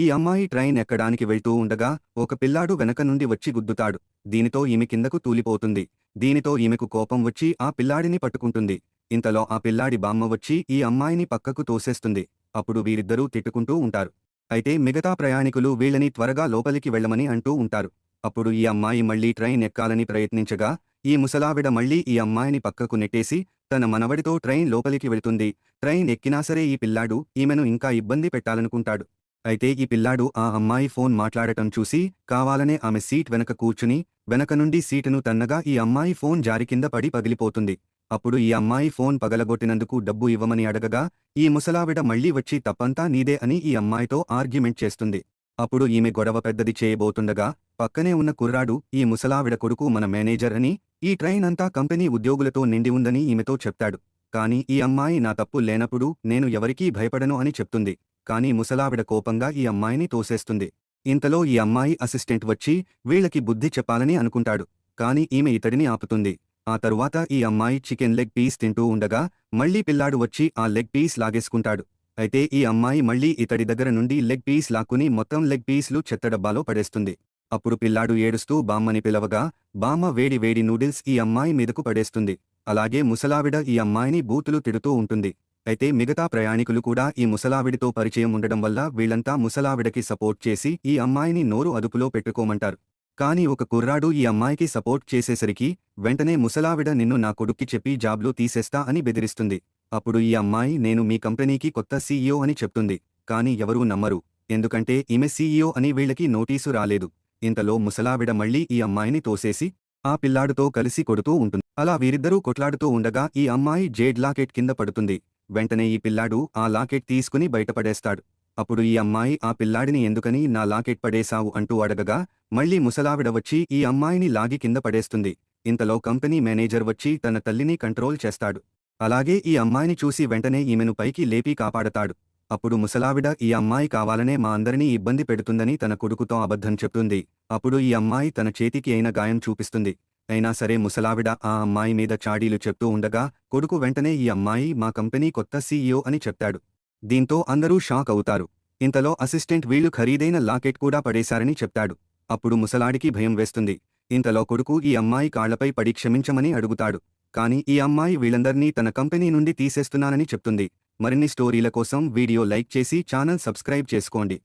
ఈ అమ్మాయి ట్రైన్ ఎక్కడానికి వెళ్తూ ఉండగా ఒక పిల్లాడు వెనక నుండి వచ్చి గుద్దుతాడు. దీనితో ఈమె కిందకు తూలిపోతుంది. దీనితో ఈమెకు కోపం వచ్చి ఆ పిల్లాడిని పట్టుకుంటుంది. ఇంతలో ఆ పిల్లాడి బామ్మ వచ్చి ఈ అమ్మాయిని పక్కకు తోసేస్తుంది. అప్పుడు వీరిద్దరూ తిట్టుకుంటూ ఉంటారు. అయితే మిగతా ప్రయాణికులు వీళ్ళని త్వరగా లోపలికి వెళ్ళమని అంటూ ఉంటారు. అప్పుడు ఈ అమ్మాయి మళ్ళీ ట్రైన్ ఎక్కాలని ప్రయత్నించగా ఈ ముసలావిడ మళ్ళీ ఈ అమ్మాయిని పక్కకు నెట్టేసి తన మనవడితో ట్రైన్ లోపలికి వెళుతుంది. ట్రైన్ ఎక్కినా సరే ఈ పిల్లాడు ఈమెను ఇంకా ఇబ్బంది పెట్టాలనుకుంటాడు. అయితే ఈ పిల్లాడు ఆ అమ్మాయి ఫోన్ మాట్లాడటం చూసి కావాలనే ఆమె సీట్ వెనక కూర్చుని వెనక నుండి సీటును తన్నగా ఈ అమ్మాయి ఫోన్ జారి కింద పడి పగిలిపోతుంది. అప్పుడు ఈ అమ్మాయి ఫోన్ పగలగొట్టినందుకు డబ్బు ఇవ్వమని అడగగా ఈ ముసలావిడ మళ్ళీ వచ్చి తప్పంతా నీదే అని ఈ అమ్మాయితో ఆర్గ్యుమెంట్ చేస్తుంది. అప్పుడు ఈమె గొడవ పెద్దది చేయబోతుండగా పక్కనే ఉన్న కుర్రాడు ఈ ముసలావిడ కొడుకు మన మేనేజర్ అని ఈ ట్రైన్ అంతా కంపెనీ ఉద్యోగులతో నిండి ఉందని ఈమెతో చెప్తాడు. కాని ఈ అమ్మాయి నా తప్పు లేనప్పుడు నేను ఎవరికీ భయపడను అని చెప్తుంది. కాని ముసలావిడ కోపంగా ఈ అమ్మాయిని తోసేస్తుంది. ఇంతలో ఈ అమ్మాయి అసిస్టెంట్ వచ్చి వీళ్ళకి బుద్ధి చెప్పాలని అనుకుంటాడు. కాని ఈమె ఇతడిని ఆపుతుంది. ఆ తరువాత ఈ అమ్మాయి చికెన్ లెగ్ పీస్ తింటూ ఉండగా మళ్ళీ పిల్లాడు వచ్చి ఆ లెగ్ పీస్ లాగేసుకుంటాడు. అయితే ఈ అమ్మాయి మళ్ళీ ఇతడి దగ్గర నుండి లెగ్ పీస్ లాక్కుని మొత్తం లెగ్ పీస్లు చెత్తడబ్బాలో పడేస్తుంది. అప్పుడు పిల్లాడు ఏడుస్తూ బామ్మని పిలవగా బామ్మ వేడి వేడి నూడిల్స్ ఈ అమ్మాయి మీదకు పడేస్తుంది. అలాగే ముసలావిడ ఈ అమ్మాయిని బూతులు తిడుతూ ఉంటుంది. అయితే మిగతా ప్రయాణికులు కూడా ఈ ముసలావిడితో పరిచయం ఉండడం వల్ల వీళ్ళంతా ముసలావిడకి సపోర్ట్ చేసి ఈ అమ్మాయిని నోరు అదుపులో పెట్టుకోమంటారు. కాని ఒక కుర్రాడు ఈ అమ్మాయికి సపోర్ట్ చేసేసరికి వెంటనే ముసలావిడ నిన్ను నా కొడుక్కి చెప్పి జాబ్లో తీసేస్తా అని బెదిరిస్తుంది. అప్పుడు ఈ అమ్మాయి నేను మీ కంపెనీకి కొత్త సీఈఓ అని చెప్తుంది. కాని ఎవరూ నమ్మరు. ఎందుకంటే ఈమె సీఈఓ అని వీళ్ళకి నోటీసు రాలేదు. ఇంతలో ముసలావిడ మళ్ళీ ఈ అమ్మాయిని తోసేసి ఆ పిల్లాడితో కలిసి కొడుతూ ఉంటుంది. అలా వీరిద్దరూ కొట్లాడుతూ ఉండగా ఈ అమ్మాయి జేడ్ లాకెట్ కింద పడుతుంది. వెంటనే ఈ పిల్లాడు ఆ లాకెట్ తీసుకుని బయటపడేస్తాడు. అప్పుడు ఈ అమ్మాయి ఆ పిల్లాడిని ఎందుకని నా లాకెట్ పడేశావు? అంటూ అడగగా మళ్ళీ ముసలావిడ వచ్చి ఈ అమ్మాయిని లాగి కింద పడేస్తుంది. ఇంతలో కంపెనీ మేనేజర్ వచ్చి తన తల్లిని కంట్రోల్ చేస్తాడు. అలాగే ఈ అమ్మాయిని చూసి వెంటనే ఈమెను పైకి లేపి కాపాడతాడు. అప్పుడు ముసలావిడ ఈ అమ్మాయి కావాలనే మా అందరినీ ఇబ్బంది పెడుతుందని తన కొడుకుతో అబద్ధం చెప్తుంది. అప్పుడు ఈ అమ్మాయి తన చేతికి అయిన గాయం చూపిస్తుంది. అయినా సరే ముసలావిడ ఆ అమ్మాయి మీద చాడీలు చెప్తూ ఉండగా కొడుకు వెంటనే ఈ అమ్మాయి మా కంపెనీ కొత్త సీఈఓ అని చెప్తాడు. దీంతో అందరూ షాక్ అవుతారు. ఇంతలో అసిస్టెంట్ వీళ్ళు ఖరీదైన లాకెట్ కూడా పడేశారని చెప్తాడు. అప్పుడు ముసలాడికి భయం వేస్తుంది. ఇంతలో కొడుకు ఈ అమ్మాయి కాళ్ళపై పడి క్షమించమని అడుగుతాడు. కానీ ఈ అమ్మాయి వీళ్ళందర్నీ తన కంపెనీ నుండి తీసేస్తున్నానని చెప్తుంది. మరిన్ని స్టోరీల కోసం వీడియో లైక్ చేసి ఛానల్ సబ్స్క్రైబ్ చేసుకోండి.